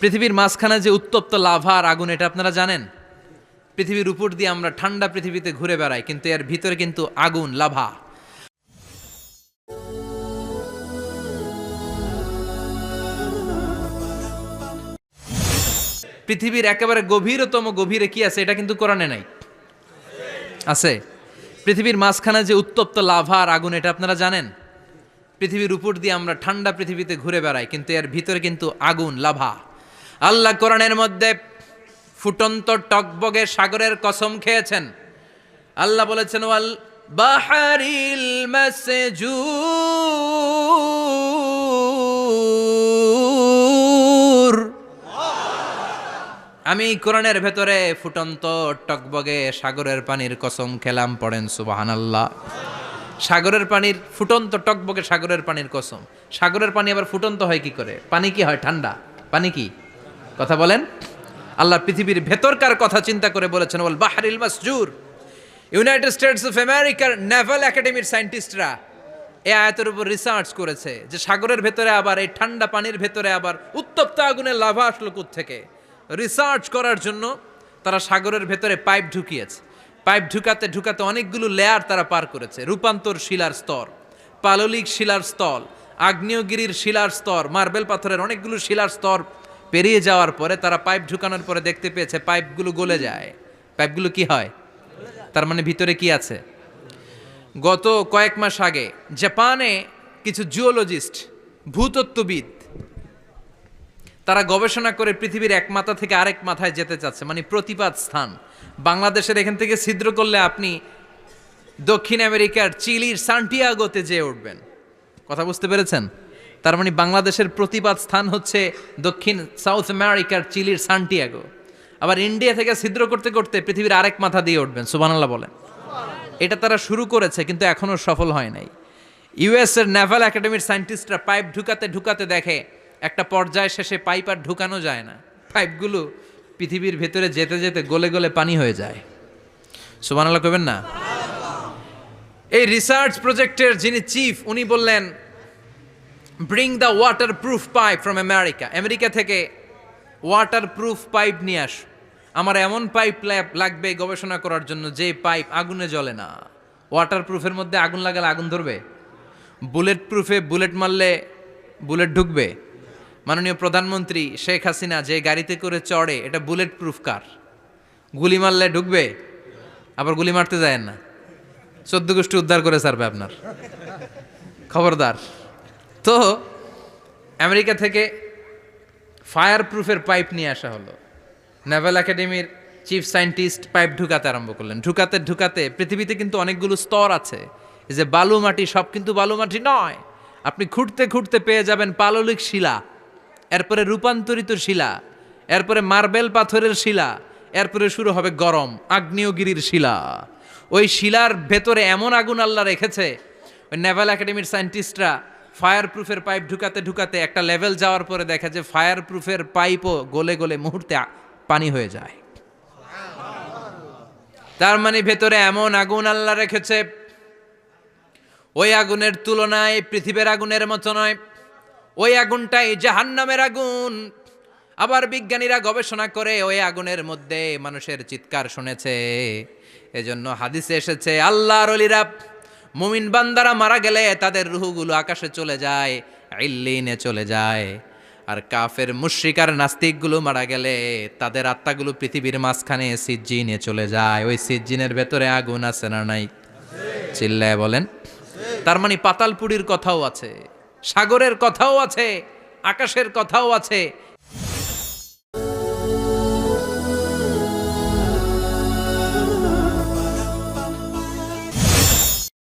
পৃথিবীর মাঝখানে যে উত্তপ্ত লাভা আর আগুন, এটা আপনারা জানেন? পৃথিবীর উপর দিয়ে আমরা ঠান্ডা পৃথিবীতে ঘুরে বেড়াই, কিন্তু এর ভিতরে কিন্তু আগুন, লাভা। পৃথিবীর একেবারে গভীরতম গভীরে কি আছে, এটা কিন্তু কোরআনে নাই। আছে? পৃথিবীর মাঝখানে যে উত্তপ্ত লাভা আর আগুন, এটা আপনারা জানেন? পৃথিবীর উপর দিয়ে আমরা ঠান্ডা পৃথিবীতে ঘুরে বেড়াই, কিন্তু এর ভিতরে কিন্তু আগুন, লাভা। আল্লাহ কোরআনের মধ্যে ফুটন্ত টকবগে সাগরের কসম খেয়েছেন। আল্লাহ বলেছেন, ওয়াল বাহারিল মাসজুর। আমি কোরআনের ভেতরে ফুটন্ত টকবগে সাগরের পানির কসম খেলাম, পড়েন সুবহানাল্লাহ। সাগরের পানির, ফুটন্ত টকবগে সাগরের পানির কসম। সাগরের পানি আবার ফুটন্ত হয় কি করে? পানি কি হয়? ঠান্ডা। পানি কি? কথা বলেন? আল্লাহ পৃথিবীর ভেতরকার কথা চিন্তা করে বলেছেন বল বাহারিল মাসজুর। ইউনাইটেড স্টেটস অফ আমেরিকার নেভাল একাডেমির সায়েন্টিস্টরা এ আয়াতের উপর রিসার্চ করেছে যে সাগরের ভেতরে আবার, এই ঠান্ডা পানির ভেতরে আবার উত্তপ্ত আগুনের লাভা আসলো থেকে রিসার্চ করার জন্য তারা সাগরের ভেতরে পাইপ ঢুকিয়েছে। পাইপ ঢুকাতে ঢুকাতে অনেকগুলো লেয়ার তারা পার করেছে। রূপান্তর শিলার স্তর, পাললিক শিলার স্তর, আগ্নেয়গিরির শিলার স্তর, মার্বেল পাথরের অনেকগুলো শিলার স্তর পেরিয়ে যাওয়ার পরে তারা পাইপ ঢুকানোর পরে দেখতে পেয়েছে পাইপগুলো গলে যায়। পাইপগুলো কি হয়? তার মানে ভিতরে কি আছে? গত কয়েক মাস আগে জাপানে কিছু জুওলজিস্ট, ভূতত্ত্ববিদ, তারা গবেষণা করে পৃথিবীর এক মাথা থেকে আরেক মাথায় যেতে চাচ্ছে মানে প্রতিপাদ স্থান। বাংলাদেশের এখান থেকে ছিদ্র করলে আপনি দক্ষিণ আমেরিকার চিলির সান্টিয়াগোতে যেয়ে উঠবেন। কথা বুঝতে পেরেছেন? তার মানে বাংলাদেশের প্রতিবাদ স্থান হচ্ছে দক্ষিণ সাউথ আমেরিকার চিলির সান্টিয়াগো। আবার ইন্ডিয়া থেকে ছিদ্র করতে করতে পৃথিবীর আরেক মাথা দিয়ে উঠবেন সুবানাল্লাহ বলেন। এটা তারা শুরু করেছে, কিন্তু এখনও সফল হয় নাই। ইউএস এর নেভাল একাডেমির সায়েন্টিস্টরা পাইপ ঢুকাতে ঢুকাতে দেখে, একটা পর্যায়ে শেষে পাইপ আর ঢুকানো যায় না। পাইপগুলো পৃথিবীর ভেতরে যেতে যেতে গলে গলে পানি হয়ে যায়। সুবানাল্লাহ কবেন না? এই রিসার্চ প্রজেক্টের যিনি চিফ, উনি বললেন bring the waterproof pipe from America America থেকে ওয়াটার প্রুফ পাইপ নিয়ে আস। আমার এমন পাইপ লাগবে গবেষণা করার জন্য যে পাইপ আগুনে জ্বলে না। ওয়াটার প্রুফের মধ্যে আগুন লাগালে আগুন ধরবে। বুলেট প্রুফে বুলেট মারলে বুলেট ঢুকবে। মাননীয় প্রধানমন্ত্রী শেখ হাসিনা যে গাড়িতে করে চড়ে, এটা বুলেট প্রুফ কার গুলি মারলে ঢুকবে, আবার গুলি মারতে যায় না। চোদ্দ গোষ্ঠী উদ্ধার করে সারবে আপনার। খবরদার। তো আমেরিকা থেকে ফায়ার প্রুফের পাইপ নিয়ে আসা হলো। নেভাল একাডেমির চিফ সায়েন্টিস্ট পাইপ ঢুকাতে আরম্ভ করলেন। ঢুকাতে ঢুকাতে পৃথিবীতে কিন্তু অনেকগুলো স্তর আছে। যে বালু মাটি, সব কিন্তু বালু মাটি নয়। আপনি খুঁড়তে খুঁড়তে পেয়ে যাবেন পাললিক শিলা, এরপরে রূপান্তরিত শিলা, এরপরে মার্বেল পাথরের শিলা, এরপরে শুরু হবে গরম, আগ্নেয়গিরির শিলা। ওই শিলার ভেতরে এমন আগুন আল্লাহ রেখেছে। ওই নেভাল একাডেমির সায়েন্টিস্টরা ফায়ার প্রুফের পাইপ ঢুকাতে ঢুকাতে একটা লেভেল যাওয়ার পরে দেখা যে ফায়ার প্রুফের পাইপও গলে গলে মুহূর্তে পানি হয়ে যায়। তার মানে ভেতরে এমন আগুন আল্লাহ রেখেছে, ওই আগুনের তুলনায় পৃথিবীর আগুনের মতো নয়, ওই আগুনটাই জাহান্নামের আগুন। আবার বিজ্ঞানীরা গবেষণা করে ওই আগুনের মধ্যে মানুষের চিৎকার শুনেছে। এজন্য হাদিসে এসেছে, আল্লাহর অলিরা মুমিন বান্দারা মারা গেলে তাদের রুহুগুলো আকাশে চলে যায়, ইল্লিনে চলে যায়। আর কাফের মুশ্রিকার নাস্তিকগুলো মারা গেলে তাদের আত্মাগুলো পৃথিবীর মাঝখানে সিজ্জিনে চলে যায়। ওই সিজ্জিনের ভেতরে আগুন আছে না নাই? চিল্লায় বলেন। তার মানে পাতালপুরীর কথাও আছে, সাগরের কথাও আছে, আকাশের কথাও আছে